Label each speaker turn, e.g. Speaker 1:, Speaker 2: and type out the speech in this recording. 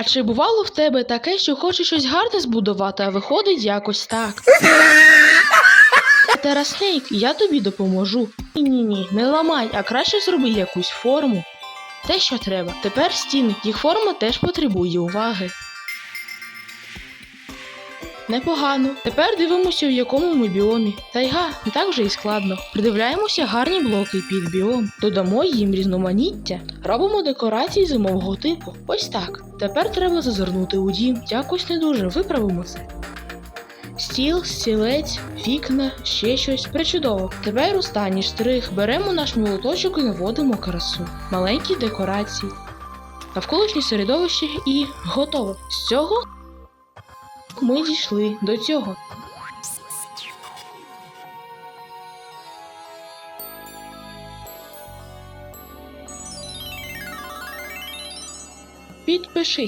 Speaker 1: А чи бувало в тебе таке, що хочеш щось гарне збудувати, а виходить якось так? Тераснейк, я тобі допоможу. Ні, ні, ні, не ламай, а краще зроби якусь форму. Те, що треба. Тепер стіни, їх форма теж потребує уваги. Непогано. Тепер дивимося, в якому ми біомі. Тайга, не так вже і складно. Придивляємося гарні блоки під біом. Додамо їм різноманіття. Робимо декорації зимового типу. Ось так. Тепер треба зазирнути у дім. Якось не дуже виправимо це. Стіл, стілець, вікна, ще щось причудово. Тепер останній штрих. Беремо наш молоточок і наводимо красу. Маленькі декорації. Навколишнє середовище і готово. З цього ми дійшли до цього. Підпишись.